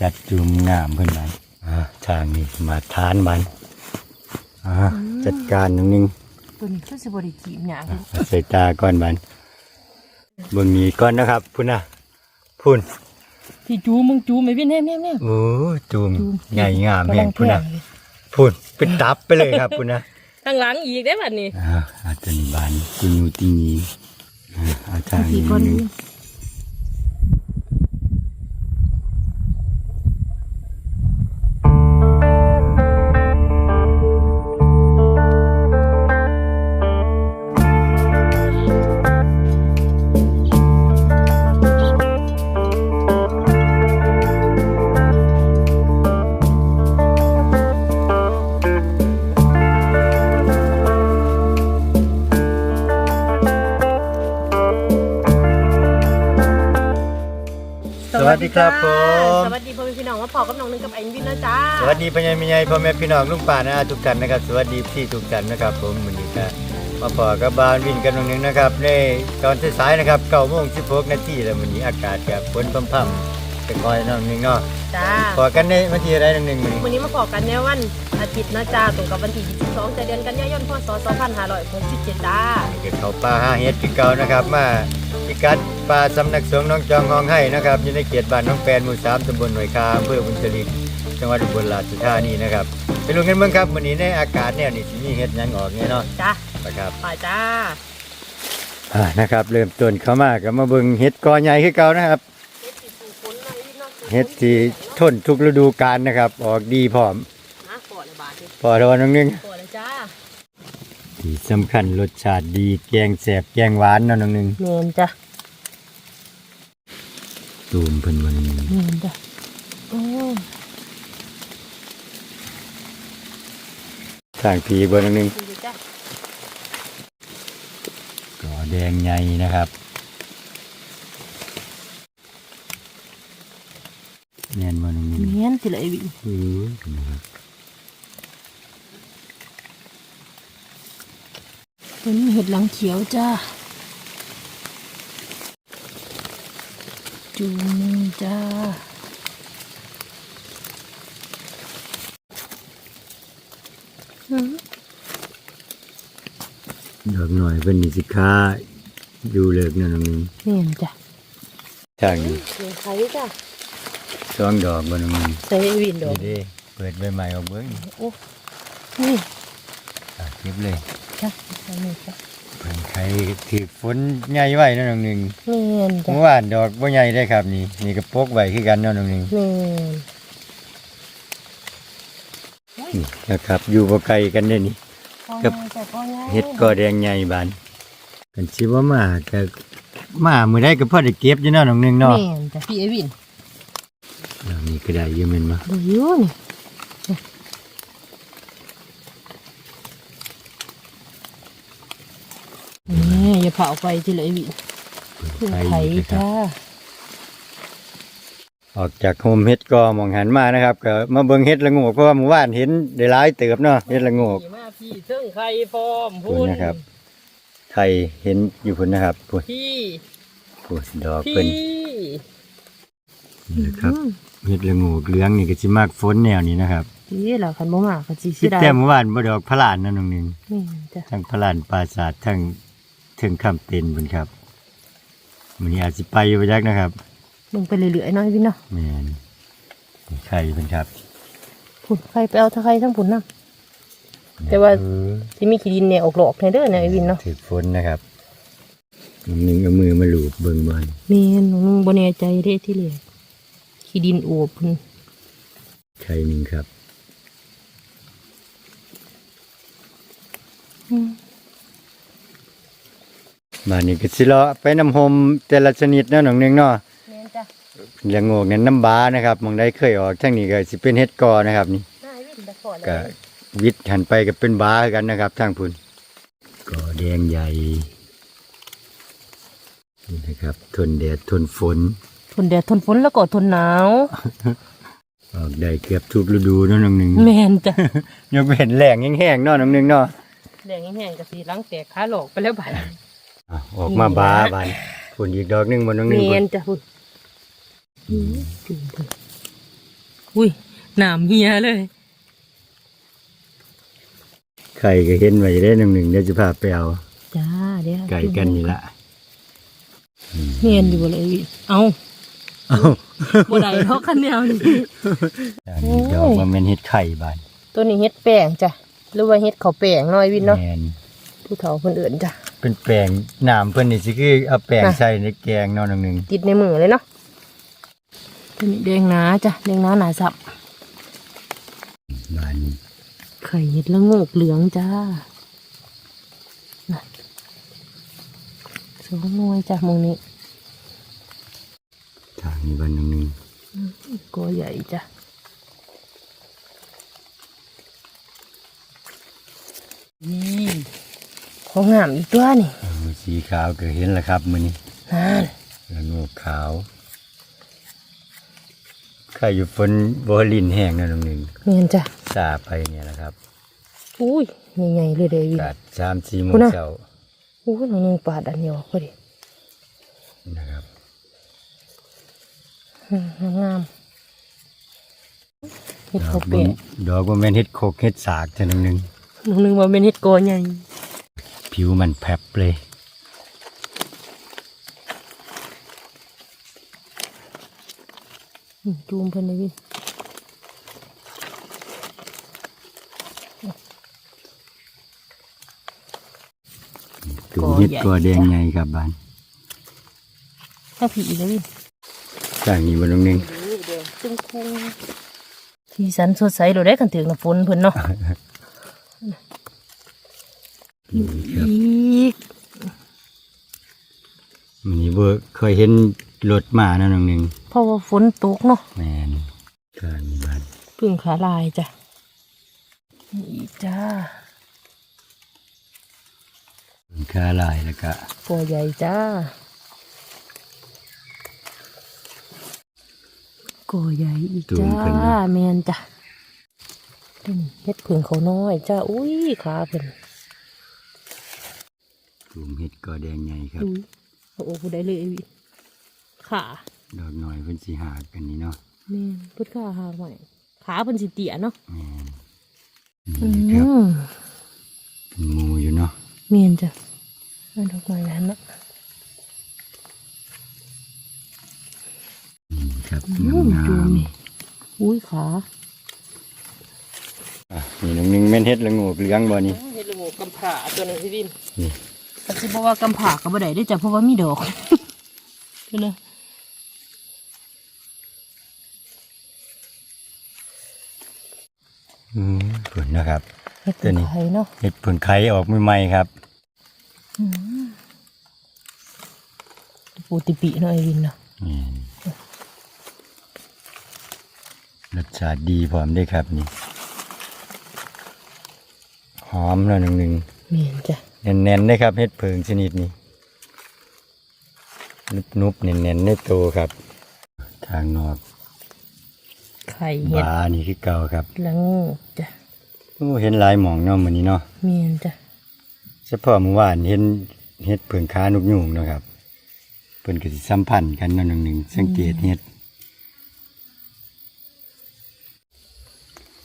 จัดจุ่มงามเพิ่นบันอ่าทางนี้มาทานบันอ่าจัดการหนึงนึงตัวนี้คือสิบริจีบหยางอะเอาใส่ตาก่อนบันเบิ่งนี้ก่อนนะครับพุ่นนะพุ่นที่จูมึงจูไม่วินแน่แน่แน่โอ้จุ่มจุ่มใหญ่งามกำแม่ลังงพุ่นแพนะงเลยพุ่นเป็นตับไปเลยครับพุ่นนะ ทางหลังอีกได้บัดนี้ อ่าอาจารย์บานกุญูตีนีอ่าอาจารย์อีนี้ วัสดีครับผม สวัสดีพ่อแม่พี่น้องว่าพอกับน้องนึงกับไอ้วินนะจ้า สวัสดีพ่อใหญ่แม่ใหญ่พ่อแม่พี่น้องลุงป่านะทุกท่านนะครับ สวัสดีพี่ทุกท่านนะครับ ผมวันนี้ก็มาพอกับบานวินกันตรงนึงนะครับในตอนสายๆนะครับเก้าโมงสิบหกนาทีแล้ววันนี้อากาศกับฝนพรำๆจะคอยน้องนึงเนาะจ้าพอกันในวันที่อะไรน้องนึงวันนี้วันนี้มาพอกันในวันอาทิตย์นะจ้าตรงกับวันที่22เดือนกันยายนพศ2567จ้าเก็บเขาป่าหาเห็ดคือเก่านะครับมาพิกัด ป่าสำนักสงฆ์น้องจองฮองให้นะครับอยู่ในเขตบ้านน้องแปนหมู่สามตำบลหน่วยคาอำเภอบุญจริตจังหวัดอุบลราชธานีนะครับไปลุงกันเมืองครับวันนี้ในอากาศเนี่ยนี่สิมีเห็ดหยังออกเนี่ยเนาะจ้านะครับไปจ้าอ่านะครับเริ่มต้นเข้ามาก็มาเบิ่งเห็ดกอใหญ่คือเก่านะครับเห็ดที่ทนทุกฤดูกาลนะครับ ออกดีพร้อมนะปอดเลยบาทนี่พอทอนนึงนึงปอดเลยจ้าที่สำคัญรสชาติดีแกงแสบแกงหวานเนาะนึงนึงเมนจ้า ตูมเพิ่นมันเมนจ้าโอ้ทางพีเบอร์นึงนึงดีจ้ากอแดงใหญ่นะครับ แน่นบ่นึงนึงเมนสิเลยวินอือนะครับตัวนี้เห็ดหลังเขียวจ้า จูมือจ้า ดอกหน่อยเพิ่นนี่สิค้าอยู่เลิกเนาะนึงนึงเมนจ้าทางนี้เมนไข่จ้าสองดอกบ่นึงนึงใส่วินดอกนี่เด้เปิดใบใหม่ออกเบิ่งโอ้นี่อะเก็บเลยจ้าใส่นี่จ้าเพิ่น ใครถือฝนใหญ่ไว้เนาะน้องหนึงเมนจ้าเมื่อวานดอกบ่ใหญ่ได้ครับนี่ นี่ก็ปกไว้คือกันเนาะน้องหนึงเมนนี่นะครับ อยู่บ่ไกลกันเด้นี่กับเฮ็ดก็แดงใหญ่บานกันสิว่ามาก็มามื้อใดก็พอได้เก็บอยู่เนาะน้องหนึงเมเนาะนจ้าพี่เอวินแล้วนี่ก็ได้อยู่แม่นบ่ ดูอยู่นี่นี่ อย่าเผาไปทีละเอวินคือไข่จ้าออกจากโฮมเฮ็ดก็มองหันมานะครับก็มาเบิ่งเฮ็ดละโงกเพราะว่าเมื่อวานเห็นได้หลายเติบเนาะเฮ็ดละโงกมาพี่เทิงไข่ฟอมพูดนะครับไทยเห็นอยู่พุ่นนะครับพุ่นพี่พุ่นดอกพี่เพิ่นนี่นะครับเฮ็ดละโงูเหลืองนี่ก็สิมากฝนแนวนี้นะครับพี่เหรอคันบ่มาก็สิคิสิดได้แต่เมื่อวานบ่ดอกพระลานนั่นนึงนึงนี่จ้ะทั้งพระลานปราสาททั้ง ถึงคำเป็นเพิ่นครับมื้อนี้อาจสิไปอยู่บ่จักนะครับลงไปเรื่อยๆเนาะพี่เนาะแม่นนี่ไข่เพิ่นครับพุ่นไข่ไปเอาทะไคร้ทั้งพุ่นนำแต่ว่าเออสิมีขี้ดินแหน่ออกหลอกแน่เด้อเนะไอ้วินเนาะถึกฝนนะครับนึงนึงเอามือมาลูบเบิ่งบ่อนแม่นหนูบ่แน่ใจเด้ที่เหลือขี้ดินอวบพุ่นไข่หนึงครับ มานี่ก็สิเลาะไปน้ำหมแต่ละชนิดเนาะน้องนึงเนาะแม่นจ้ะละโงกนั้นน้ำบานะครับมองได้เคยออกทั้งนี้ก็สิเป็นเฮ็ดกอนะครับนี่น่าไอ้วินตะขอเลยก็วิทย์หันไปก็เป็นบาคือกันนะครับทางพุ่นกอแดงใหญ่นี่นะครับ ทนแดดทนฝน ทนแดดทนฝนแล้วก็ทนหนาวออกได้เกือบทุกฤดูเนาะน้องหนึ่งแม่นจ้ะยกเว้นแหลงแห้งๆเนาะน้องหนึ่งเนาะ แดงแห้งๆก็สิล้างแตกขาหลอกไปแล้วบาด อะออกมาบาบานฝนอีกดอกหนึงบนน้องหนึ่งแม่พุ่นนจ้ะพุ่นอืมจุ่มพุ่นอุ้ยหนามเฮียเลยไข่ก็เห็นไว้ได้หนึ่งหนึ่งเดี๋ยวจะพาไปเอาจ้าเดี๋ยวไก่กันนี่ละเมียนอยู่เลยพี่เอาเอ้าบ่ได้เพราะคันแนวนี่อันนี้เดี๋ยวมันเป็นเห็ดไข่บานตัวนี้เฮ็ดแป้งจ้ะหรือว่าเฮ็ดข้าวแป้งน้อยวินเนาะแมนผู้เฒ่าเพิ่นเอื่นจ้ะ เป็นแปลงน้ำเพิ่นนี่สิคือเอาแปลงน่ะใส่ในแกงเนอนหนึ่งติดในมือเลยเนาะตัวนี้แดงหนาจ้ะแดงหนาหนาสับบานนี้ไข่เห็ดละโงกเหลืองจ้าน่ะสองหน่วยจ้ะมองนี้ทางนี้บานหนึ่งหนึ่ง ก็ใหญ่จ้ะ ของงามอีกตัวนี่เอาสีขาวก็เห็นแล้วครับมือนี้นั่นแล้วงูขาวไข่อยู่ฝนบลินแห้งเนอนหนึ่งเมียนจ้ะซาไปเนี่ยนะครับอุ้ยใหญ่ๆเลยเด้อวินกาดสามสี่โมคุงณน่ะเช้าอุ้ยน้องนึงปาดอันเดียวพอดีนะครับอืมงามเห็ดดอข้ากวบ่เปียกดอกว่าแม่นเห็ดโคกเห็ดสากเท่านึงน้องนึงว่าเป็นเห็ดโกอใหญ่ ผิวมันแผบเลยอืมจูมเพิ่นเลยวินตัวเห็ดตัวแดงใหญ่ครับบ้านถ้าผีเลยวินจากนี้บนตรงนึงนี่เดียวจึงคุงสีสันสดใสเราได้กันถึงน้ำฝนเพิ่นเนาะ นี่ครับ อีก มันนี้ เบอเคยเห็นรถมานะน้องหนึ่งเพราะว่าฝนตกเนาะแมนจากนี้บ้านพึ่งขาลายจ้ะนี่อีกจ้าค้าลายแล้วก็ตัวใหญ่จ้ากัวใหญ่อีกจ้าแมนจ้ะนี่เฮ็ดผึ่งเขาน้อยจ้าอุ้ยขาเพิ่นตูมเห็ดก็แดงใหญ่ครับอุ้ย โอ้โหผู้ใดเลยไอ้วิขาดอกหน่อยเพิ่นสิหากันนี่เนาะแม่นพุดขาหางไว้ขาเพิ่นสิเตี้ยเนาะแมนอืนี่ครับมเป็นหมูอยู่เนาะแม่นจ้ะอันดอกไม้นั้นเนาะนี่ครับอืมงาจูมนี่อุ้ยขาๆอะนี่น้องหนึ่งแม่นเห็ดละโงูเหลืองบ่นี่เฮ็ดละโงกกำผาตัวนึงพี่บินนี่ ก็สิบอกว่ากำผาก็บ่ได้ได้อจ้ะเพราะว่ามีดอกคือนะอืมผลนะครับเฮ็ดตัวนี้ไข่เนาะเห็ดผลไข่ออกใหม่ๆครับอืมปูติปิเนาะไอ้วินเนาะนี่รสชาติดีพร้อมด้วยครับนี่หอมแล้วหนึ่งหนึ่งแม่นจ้ะ แน่นๆได้ครับเห็ดเพิงชนิดนี้ นุบๆเน่นๆในโตวครับ ทางนอกไข่เฮ็ดบานี่คือเก่าครับละโงกจ้ะโอ้เห็นหลายหมองเนาะมื้อนี้เนาะแม่นจ้ะเฉพาะเมื่อวานเห็นเห็ดเพิงค้านกยุงเนาะครับเพิ่นก็สิสัมพันธ์กันเนาะหนึ่งหนึ่งสังเกตเห็ด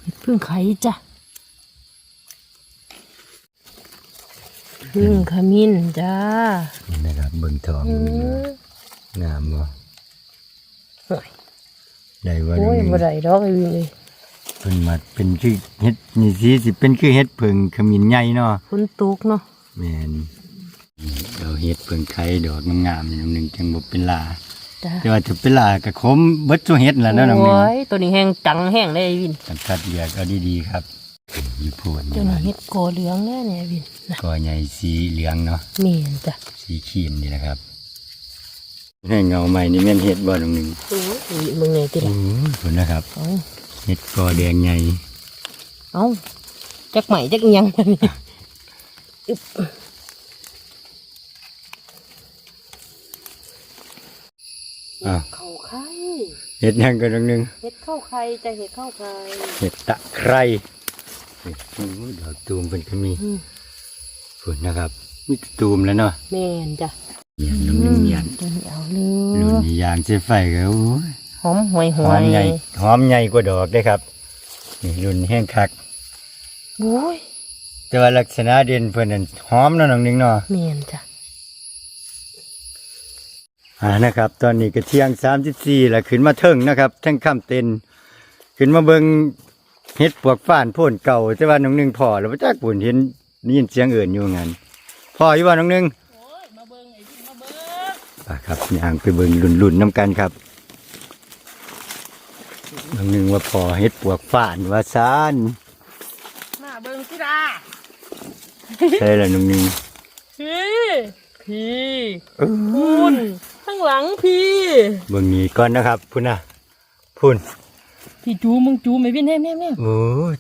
เฮ็ดพึ่งไข่จ้ะ พึ่งขมิ้นจ้านี่นะครับเบิ่งทองอืเบิ่งมงามบ่โอ้ยได้ว่าโอ้ยหนึ่งบ่ได้ดอกไอ้วินเลยเพิ่นมาเป็นคือเฮ็ดนี่สิสิเป็นคือเฮ็ดเพิงขมิ้นใหญ่เนาะฝนตกเนาะแม่นนี่เราเฮ็ดเพิงไข่ดอกงามๆนี่น้องหนึงจังบ่เป็นลาจ้าแต่ว่าถ้าเป็นลาก็ขมเบิดตัวเฮ็ดล่ะเนาะน้องหนึงโอ้ยตัวนี้แห้งจังแห้งเลยไอ้วินต้องคัดเลือกเอาดีๆครับ อยู่โพนตัวนี้เฮ็ดโกเหลืองแน่เนี่ยไอ้วินนะก็ใหญ่สีเหลืองเนาะแม่นจ้ะสีครีมนี่นะครับให้เงาใหม่นี่แม่นเฮ็ดบ่น้องหนึงโอ้ยมึงไงติโอ้ล่ะยพุ่นนะครับเอาเฮ็ดกอแดงใหญ่เอาจักใหม่จักอิหยังนี่อึ๊บอ้าวเข้าไข่เฮ็ดหยังก็น้องหนึงเฮ็ดเข้าไข่จะเฮ็ดเข้าไข่เห็ดตะไคร้นี่โอ้ย ดอกตูมเป็นก็มีอืมฝนนะครับมีแต่ตูมแล้วเนาะแม่นจ้ะเหียนน้ำหนึ่งเหียนตัวนี้เอาเลรุ่นยนี้ยางเสไฟก็โอ้ยขหอมหวยหหวอยมใหญ่หอมใหญ่กว่าดอกเด้ครับนี่รุ่นแห้งคัก โอ้ยแต่ว่าลักษณะเด่นเพิ่นนั่นหอมเนาะน้องหนึงเนาะเมียนจ้ะอ่านะครับ ตอนนี้ก็เที่ยง 34แล้วขึ้นมาเทิงนะครับทั้งค่ำเต็นขึ้นมาเบิ่ง เฮ็ดปวกฟ้านโพ่นเก่าแต่ว่าน้องหนึงพอแล้วบ่จักปุ่นเห็นได้ยินเสียงเอื่นอยู่งั้นพออยู่ว่าน้องหนึงโอ้ยมาเบิ่งไอ้พี่มาเบิ่งอ่าครับย่างไปเบิ่งรุ่นๆน้ำกันครับน้องหนึงว่าพอเฮ็ดปวกฟ้านว่าซานมาเบิ่งสิดาใช่แล้วน้องหนึงพี่พี่เอ้อคุณข้างหลังพี่เบิ่งนี้ก่อนนะครับพุ่นน่ะพุ่น พี่จูมึงจูไม่วินแน่แน่แน่โอ้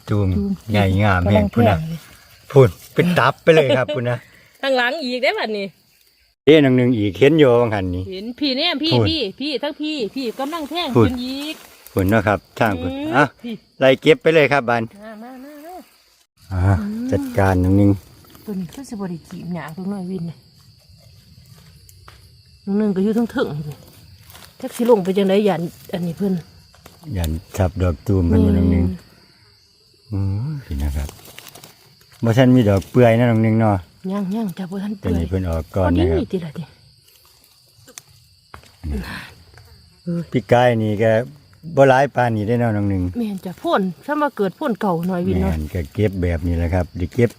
จูมจูมใหญ่งามแม่งพุ่นน่ะเลยพุ่นเป็นตับไปเลยครับพุ่นน่ะข้างหลังอีกได้บัดนี้เอ๊ะน้องหนึงอีกเห็นอยู่ว่าหันนี่เห็นพี่เนี่ยพี่พูดพี่พี่ทั้งพี่พี่กำลังแท่งพูดขึ้นอีกพุ่นเนาะครับทางพุ่นมอะพี่ไล่เก็บไปเลยครับบานมามามามาอ่าจัดการน้องหนึงตัวนี้คือสิบริจีบหยาตัวน้อยวินเลยน้องหนึ่งก็อยู่ทั้งถึงนี่แท็กซี่ลงไปจังไดยันอันนี้เพิ่น ยันทับดอกตูมเพิ่นบ่น้องหนึงอือพี่นะครับบ่ทันมีดอกเปื่อยนะน้องหนึงเนาะย่างย่างจับบ่ทันตัวเปื่อยนี้เพิ่นออกก่อนพนะครับดีติละดิพี่กายนี่ก็บ่หลายปานนี้ได้เนาะน้องหนึงแม่นจะพ่นถ้ามาเกิดพ่นเก่าหน่อยวินแม่เนาะนก็เก็บแบบนี้แหละครับได้เก็บ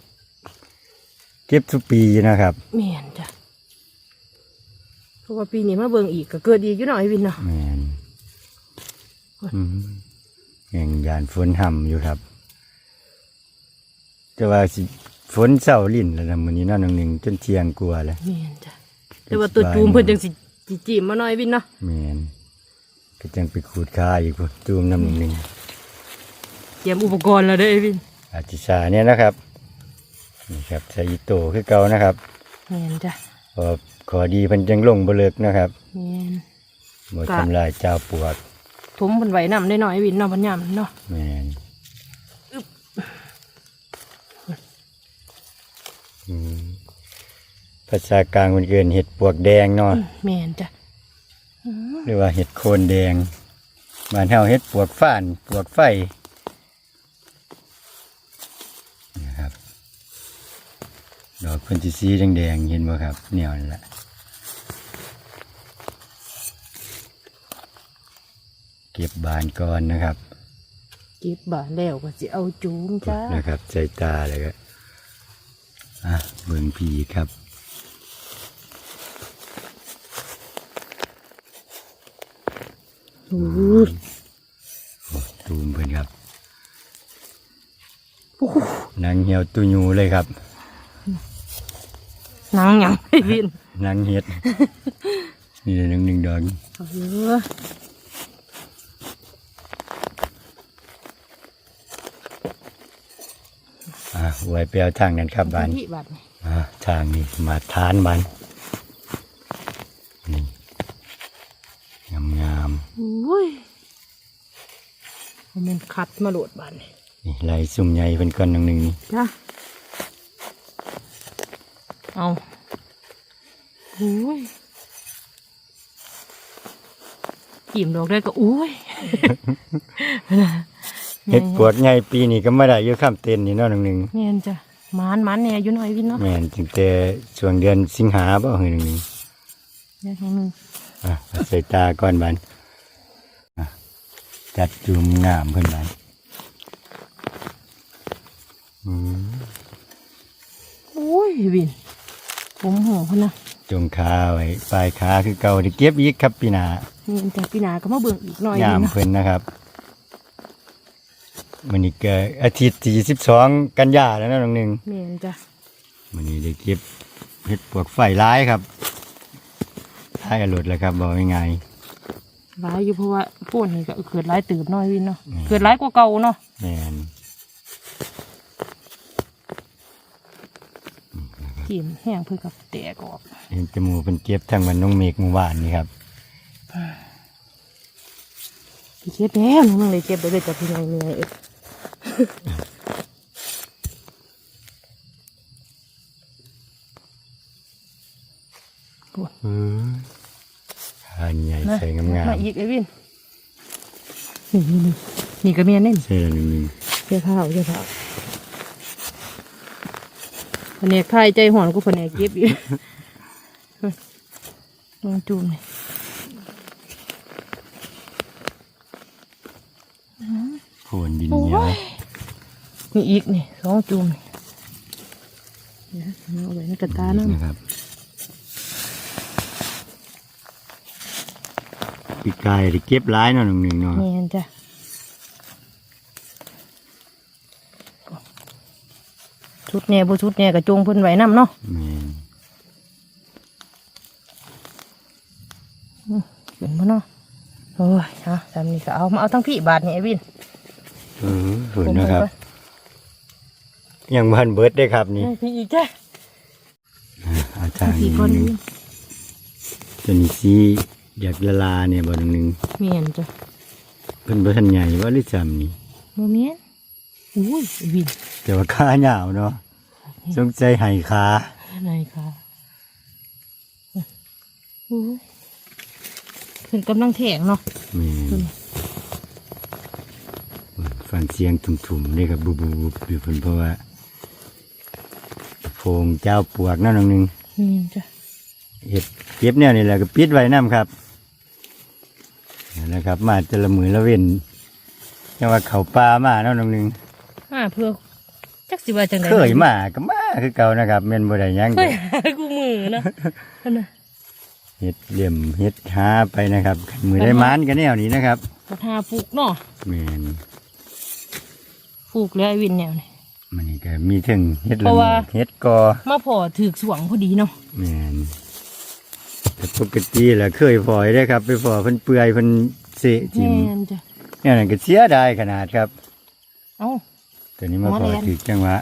เก็บทุกปีนะครับแม่นจ้ะเพราะว่าปีนี้มาเบิ่งอีกก็เกิดอีกอยู่หน่อยวินเนาะแม่น อืมแห่งยานฝนห่ำอยู่ครับแต่ว่าสิฝนเศร้าลิ่นแล้วนะมื้อนี้เนาะน้องหนึงจนเที่ยงกลัวาแล้วแม่นจ้ะแต่ว่าตัวจูมเพิ่นจังสิจิจีบมาหน่อยวินเนาะแม่นก็จังไปขูดคาอีกพุ่นตูมน้ำหนึ่งเตรียมอุปกรณ์แล้วเด้อไอ้วินอาจิสาเนี่ยนะครับนี่ครับใส่อีโตคือเก่านะครับแม่นจ้ะเพอขอดีเพันจังลงบ่เลิกนะครับแม่นบ่กะทำลายเจ้าปวก ถมเพิ่นไว้นำได้หน่อยวินเนาะเพิ่นยามเนาะแม่นอืมภาษากลางมันเกินเห็ดปวกแดงเนาะแม่นจ้ะหรือว่าเห็ดโคนแดงบ้านเฮาเห็ดปวกฟ้านปวกไฟนะครับดอกเพิ่นสิสีแดงๆเห็นบ่ครับแนวนั่นแหละ เก็บบานก่อนนะครับเก็บบานแล้วก็สิเอาจูมจ้านะครับใส่ตาเลยก็อะเบิ่งผีครับโอ้ยโอ้ตูมเพิ่นครับโอ้โหหนังเหี่ยวตุยูเลยครับหนังหยังไอ้วินหนังเห็ดนี่หนึ่งหนึ่งดอกเอาเยอะ อะ ไว้ไปเอาทางนั้นครับบานที่บาดนี่อะทางนี้มาทานมันนี่งามงามโอ้ยมันคัดมาโหลดบาดนี่ๆนี่ลายสุ่มใหญ่เป็นก้อนหนึ่งหนึ่งนี่จ้าเอาโอ้ยกิ่มดอกได้ก็โอ้ย เห็ดปวดใหญ่ปีนี้ก็ไม่ได้เยอะข้ามเต็นนี่เนาะหนึ่งหนึ่งแม่นจ้ะหมานหมานเนี่ยอยู่หน่อยวินเนาะแม่นถึงแต่ช่วงเดือนสิงหาบ่หนึ่งหนึ่งเนี่ยทางหนึงอะเอาใส่ตาก่อนบานอะจัดจุ่มงามเพิ่นบานอืมโอ้ยวิน ผมหัวพุ่นนะจงขาไว้ปลายขาคือเก่าได้เก็บอีกครับปีหน้านี่แต่พี่นาก็มาเบิ่งอีกหน่อยยามนึงนะเพิ่นนะครับ มันนี้ก็อาทิตย์ที่สิบสองกันยาแล้วนะน้องหนึ่งแม่นจ้ะมันนี้ได้เก็บเห็ดปวกไฟร้ายครับท้ายอรดแล้วครับบอกง่ายร้ายอยู่เพราะว่าพวกนี้ก็เกิดร้ายตื่นน้อยวินเนาะเกิดร้ายกว่าเก่าเนาะๆแม่นกินแห้งเพื่อกับแตกออกเห็นจมูกเป็นเก็บทั้งวันน้องเมฆเมื่อวานนี่ครับพี่เก็บแน่หนูมึงเลยเก็บไปเลยจ้ะพี่น้องเหนื่อย เอ้ยอือทานใหญ่นะใส่งามมาอีกไอ้วินนี่นี่นี่นี่ก็เมียนเน่นใช่ละหนึ่งหนึ่งเจ้าเท้าเจ้าเท้าแผนกไทยใจหอนกูแผนกเก็บอยู่ลองจูมเลยโคนดินเหนียว มีอีกนี่สองจูมนี่นะเอาไว้ในกระตานะนะครับปีกายที่เก็บร้ายเนาะหนึ่งหนึ่งเนาะเมียนจ้ะชุดเนี่ยบ่ชุดเนี่ยกระจงเพิ่นไว้น้ำเนาะแม่นเห็นบ่เนาะโอ้ยฮะสามนี่ก็เอามาเอาทั้งพี่บาทนี่ไอ้วินเออเห็นนะครับ ยังพันเบิร์ดได้ครับนี่นี่พี่อีกจ้ะอาจารย์พี่ก้อนนี้ตัวนี้ซีอยากละลาเนี่ยบ่หนึ่งหนึ่งเมียนจ้ะเพิ่นบ่ทันใหญ่ว่าหรือจำนี่บ่เมียนอุ้ยไอ้วินแต่ว่าขาเหยาวเนาะสงใจไห้ขาไหนคะอุ้ยเพิ่นกำลังแทงเนาะแม่นฟังเสียงทุ่มๆนี่ครับบูบูบอยู่เพิ่นเพราะว่าโพ งเจ้าปวกเนั่นหนึ่งเมียนจ้ะเห็ดเก็บแนวนี่แหละก็ปิดไว้น้ำครับนั่นแหละครับ มาจะละมือละเว้นยังว่าเขาปลามาเนาะน้องหนึ่งอ่าเพื่อจักสิว่าจังได๋เคยมาก็มาคือเก่านะครับแม่นบ่ได้หยังเคยหากูมือเนาะนั่นน่ะเห็ดเหลี่ยมเห็ดหาไปนะครับ มือได้มานกันแนวนี้นะครับกระทาฟูกเนาะแม่นฟูกแล้วไอ้วินแนวนี่ มันนี่ก็มีถึงเห็ดเพละราะโงว่ากเห็ดกอมาพอถือสวงพอดีเนาะแม่นแต่ปกติแหละเคยพอยได้ครับ ไปพอเพิ่นเปื่อยเพิ่นเสะทิมแม่นจ้ะเนี่ยนั่นก็เสียดายขนาดครับ เอ้า ตัวนี้มาหมอพอแดงถึกจังหวะ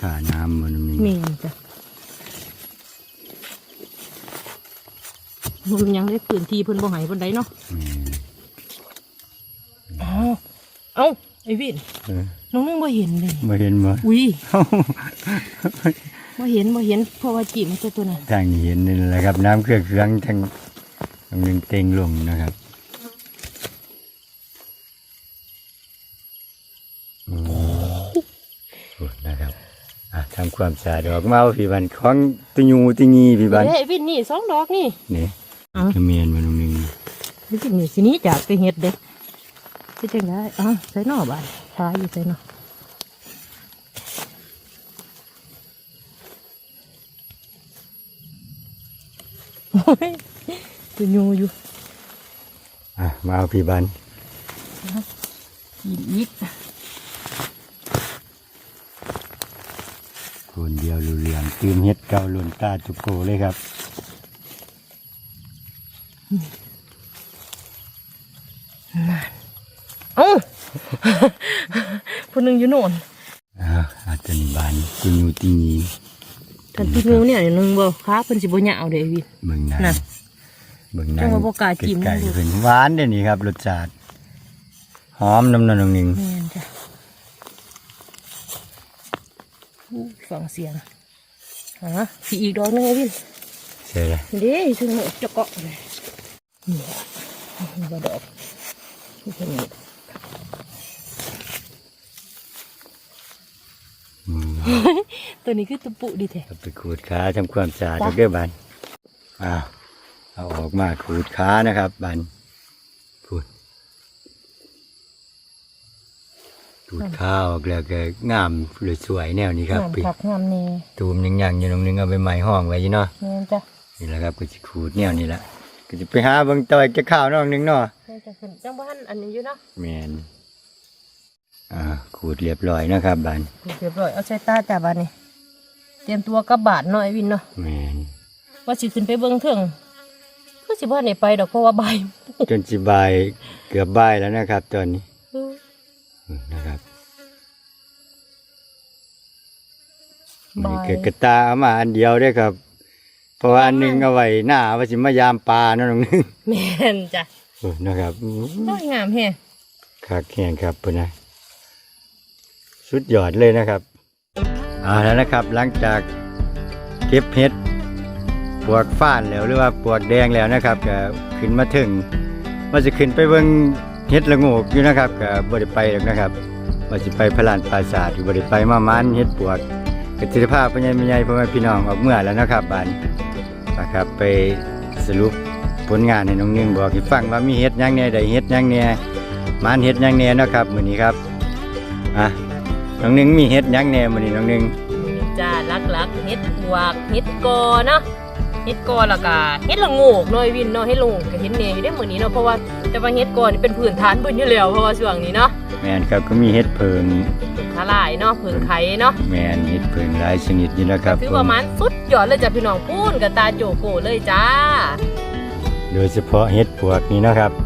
ขาน้ำมันมี เมียนจ้ะมันยังได้พื้นที่เพิ่นบ่ใหายเพิ่นได้เนาะ แม่น อ้าวเอ้า ไอ้วินเออน้องนึงบ่เห็นเลยมาเห็นบ่อุ้ยบ่เห็นบ่เห็นเพราะว่าจีบมันจะตัวนั้นทางนี้เห็นนี่แหละครับ น้ำเครื่องเครื่องทางทางหนึงเต็งลงนะครับอืมโอ้นะครับอะทำความสะอาดออกมาเอาพี่บันของตุยูตุงีพี่บันเฮ้ยวินนี่สองดอกนี่นี่เอ้าขมิ้นมันตรงนึงวินนี่สิหนี้จากไปเฮ็ดเด้ สิจังได้อ้าวใส่หน่อบาดช้อยู่ใส่หน่อโอ้ยตัวยูอยู่อะมาเอาพี่บันกินอีกคนเดียวรู้เรื่องตื่นเฮ็ดเกาหล่นตาจุกโกเลยครับ เอ้า ผู้หนึงอยู่โน่นอ่าอาจจะมีบานตุยูตีนีท่านที่งูเนี่ยหนึงบ่ค้าเพิ่นสิบ่ยาวเด้วินเบิ่งหน้าน่ะเบิ่งหจัน้างว่าบ่กล้าจิ้มไก่นะลูกเพิ่นหวานเด้อนี่ครับรสชาติหอมน้ำนนองหนึงแม่นจ้ะอู้ฟังเสียงฮะสีอีกดอกหนึงไอ้วินใช่เลยเด้ถึงหัวจะเกาะเลยนี่นี่ก็ดอกนี่เป็นนี่ อืม ตัวนี้คือตุปุดีแท้เอาไปขูดขาทำความสะอาดจ้ะเด้อบานอ้าวเอาออกมาขูดขานะครับบานขูดขูดขาออกแล้วก็งามเลยสวยแนวนี้ครับงามพี่คักงามแน่ตูมยังยังอยู่ตรงนึงเอาไปใหม่ห้องไว้อยู่เนาะแม่นจ้ะนี่แหละครับก็จะขูดแนวนี้แหละก็จะไปหาเบิ่งต่อยจะข้าวน้องหนึงเนาะแม่นจะขึ้นจังบ้านอันนี้อยู่เนาะแมน อ่าขูดเรียบร้อยนะครับบานเรียบร้อยเอาใส่ตาจ้ะบ้านนี้เตรียมตัวกลับบาทเนาะไอ้วินเนาะแมนว่าสิขึ้นไปเบิ่งเถิงก็สิบ่ได้ไปดอกเพราะว่าบ่ายจนสิบายเกือบบ่ายแล้วนะครับ ตอนนี้เอออืมนะครับมีบ่ายเกิดกระตาเอามาอันเดียวได้อครับ เพราะว่าอันหนึงเอาไว้หน้าว่าสิมายามปลาเนาะน้องหนึงแม่นจ้ะโอ้นะครับอื้อโอ้ยงามแฮะคักแข่งครับพุ่นนะ สุดยอดเลยนะครับเอาแล้วนะครับ หลังจากเก็บเห็ดปวกฟ้านแล้วหรือว่าปวกแดงแล้วนะครับก็ขึ้นมาถึงว่าจะขึ้นไปเบิ่งเฮ็ดละโงกอยู่นะครับก็บ่ได้ไปหรอกนะครับว่าสิไปพลานปราสาทอยู่บ่ได้ไปมามานเฮ็ดปวกกสิทภาพพ่อใหญ่แม่ใหญ่พ่อแม่พี่น้องออกเมื่อแล้วนะครับบานนะครับไปสรุปผลงานให้น้องนึงบอกให้ฟังว่ามีเฮ็ดยังแหน่ได้เฮ็ดยังแหน่มานเฮ็ดยังแหน่เนะครับมื้อนี้ครับอะ น้องนึงมีเฮ็ดหยังแหน่มื้อนี้น้องนึงนี่จ้าลักๆเฮ็ดปวกเฮ็ดกอเนาะเฮ็ดกอแล้วก็เฮ็ดละโงกเนาะไอ้วินเนาะเฮ็ดละโงกก็เฮ็ดแหน่อยู่ได้มื้อนี้เนาะเพราะว่าแต่ว่าเฮ็ดกอนี่เป็นพื้นฐานเพิ่นอยู่แล้วเพราะว่าช่วงนี้เนาะแม่นครับก็มีเฮ็ดเพิงทลายเนาะเพิ่งไข่เนาะแม่นเฮ็ดเพิงหลายชนิดอยู่นะครับถือผว่ามมันสุดยอดเลยจ้ะพี่น้องพูนกับตาโจโกเลยจ้า โดยเฉพาะเฮ็ดปวกนี้นะครับอู้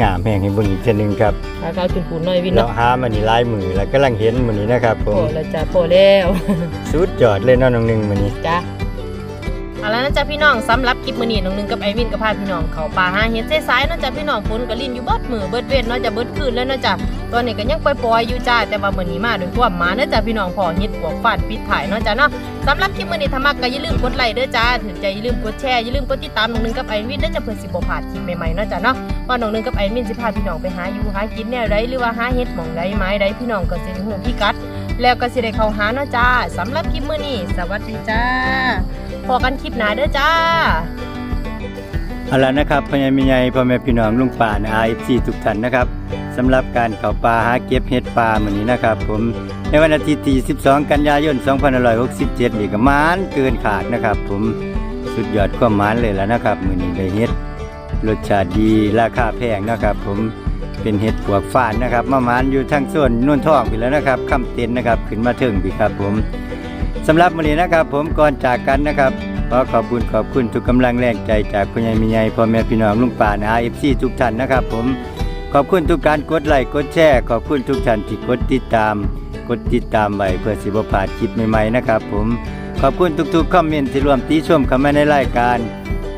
งามแห่งให้เบิ่งอีกเทื่อหนึงครับแล้วก็ขึ้นปูนหน่อยวินเราเนาะหามันนี่ลายมือแล้วกำลังเห็นมื้อนี้นะครับผโอ้มแล้วจ้าพอแล้ว สุดยอดเลยเนาะน้องหนึงมื้อนี้ จ้า เอาแล้วนะจ๊ะพี่น้องสำหรับคลิปมือนี้น้องหนึงกับไอวินก็พาพี่น้องเขาป่าหาเห็ดสายๆนาะจ้ะพี่น้องฝนก็ลิ้นอยู่เบิดมือเบิดเว้นเนาะจะเบิดคืนแล้วนาะจ้ะตอนนี้ก็ยังปล่อยๆอยู่จ้าแต่ว่ามือนี้มาด้วยความมาเนาะจ้ะพี่น้องพอเฮ็ดปวกฟาดปิดถ่ายเนาะจ้ะเนาะสำหรับคลิปมือนี้ถ้ามักก็อย่าลืมกดไลค์เด้อจ้าถึงใจอย่าลืมกดแชร์อย่าลืมกดติดตามน้องหนึงกับไอวินเด้อจะเพื่อสิบ่พาดคลิปใหม่ๆเนาะจ้ะเนาะว่าน้องหนึงกับไอวินสิพาพี่น้องไปหาอยู่หากินแนวใดหรือว่าหาเฮ็ดหม่องใดไม้ใดพี่น้องก็สิได้ฮู้พิกัดแล้วก็สิได้เข้าหาเนาะจ้าสำหรับคลิปมื้อนี้สวัสดีจ้า พอกันคลิปหน้าเด้อจ้าเอาละนะครับพ่อใหญ่แม่ใหญ่พ่อแม่พี่น้องลุงป่านะ IFC ทุกท่านนะครับสำหรับการเข้าป่าหาเก็บเห็ดป่ามื้อนี้นะครับ ผมในวันอาทิตย์ที่12 กันยายน 2567นี่ก็มานเกินขาดนะครับ ผมสุดยอดความมานเลยแล้วนะครับมื้อนี้ได้เห็ดรสชาติดีราคาแพงนะครับ ผมเป็นเห็ดปวกฟานนะครับมามานอยู่ทางส่วนนวนทองไปแล้วนะครับคำเต็นนะครับขึ้นมาถึงพี่ครับผม สำหรับมื้อนี้นะครับ ผมก่อนจากกันนะครับขอขอบคุณขอบคุณทุกกำลังแรงใจจากพ่อใหญ่มีใหญ่พ่อแม่พี่น้องลุงป่านะเอฟซีทุกท่านนะครับ ผมขอบคุณทุกการกดไลค์กดแชร์ขอบคุณทุกท่านที่กดติดตาม กดติดตามไว้เพื่อสิบพลาดคลิปใหม่ๆนะครับ ผมขอบคุณทุกๆคอมเมนต์ที่ร่วมติชมเข้ามาในรายการ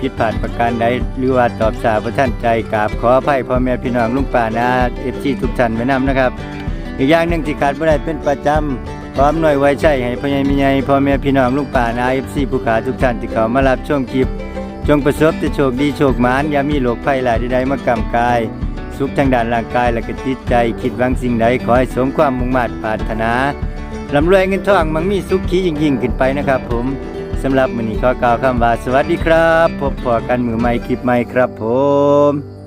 ผิดพลาดประการใดหรือว่าตอบสาประท่านใจกราบขออภัยพ่อแม่พี่น้องลุงป่านะเอฟซีทุกท่านไว้นำนะครับ อีกอย่างหนึ่งที่ขาดไม่ได้เป็นประจำ ความหน่วยไว้ใช่ให้พ่อใหญ่มีใหญ่พ่อแม่พี่น้องลุงป่านาเอฟซีผู้ขาทุกท่านที่เขามารับชมคลิป จงประสบแต่โชคดีโชคหมานอย่ามีโรคภัยหลายใดๆมากำกาย สุขทางด้านร่างกายและก็จิตใจ คิดหวังสิ่งใดขอให้สมความมุ่งมั่นปรารถนาลำรวยเงินทองมั่งมีสุขขียิ่งยิ่งๆขึ้นไปนะครับผมสำหรับมื้อนี้ขอกล่าวคำว่าสวัสดีครับ พบพอกันมือใหม่คลิปใหม่ครับผม